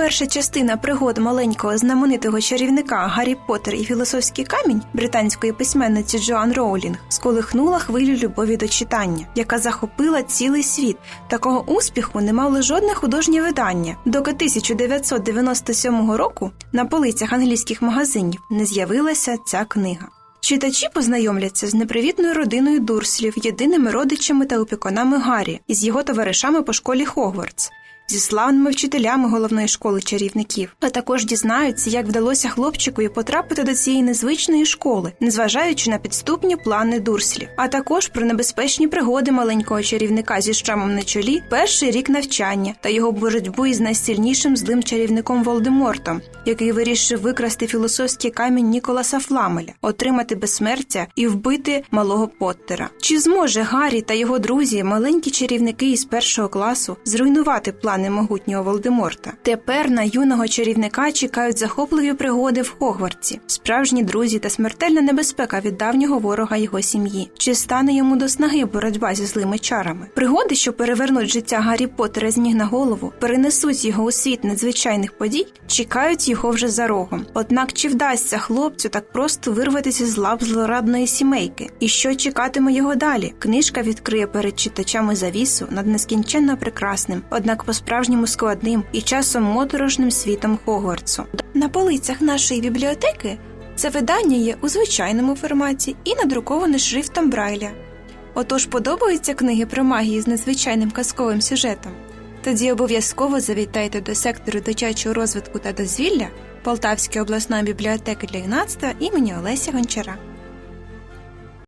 Перша частина пригод маленького знаменитого чарівника Гаррі Поттер і філософський камінь британської письменниці Джоан Роулінг сколихнула хвилю любові до читання, яка захопила цілий світ. Такого успіху не мало жодне художнє видання, доки 1997 року на полицях англійських магазинів не з'явилася ця книга. Читачі познайомляться з непривітною родиною Дурслів, єдиними родичами та опікунами Гаррі і з його товаришами по школі Хогвартс. Зі славними вчителями головної школи чарівників, а також дізнаються, як вдалося хлопчикові потрапити до цієї незвичної школи, незважаючи на підступні плани дурслів, а також про небезпечні пригоди маленького чарівника зі шрамом на чолі, перший рік навчання та його боротьбу із найсильнішим злим чарівником Волдемортом, який вирішив викрасти філософський камінь Ніколаса Фламеля, отримати безсмертя і вбити малого Поттера. Чи зможе Гаррі та його друзі, маленькі чарівники із першого класу, зруйнувати плани могутнього Волдеморта? Тепер на юного чарівника чекають захопливі пригоди в Хогвартсі, справжні друзі та смертельна небезпека від давнього ворога його сім'ї. Чи стане йому до снаги боротьба зі злими чарами? Пригоди, що перевернуть життя Гаррі Поттера з ніг на голову, перенесуть його у світ надзвичайних подій, чекають його вже за рогом. Однак чи вдасться хлопцю так просто вирватися з лап злорадної сімейки? І що чекатиме його далі? Книжка відкриє перед читачами завісу над нескінченно прекрасним, однак по-справжньому складним і часом моторошним світом Хогвартсу. На полицях нашої бібліотеки це видання є у звичайному форматі і надруковане шрифтом Брайля. Отож подобаються книги про магію з незвичайним казковим сюжетом? Тоді обов'язково завітайте до сектору дитячого розвитку та дозвілля Полтавської обласної бібліотеки для юнацтва імені Олеся Гончара.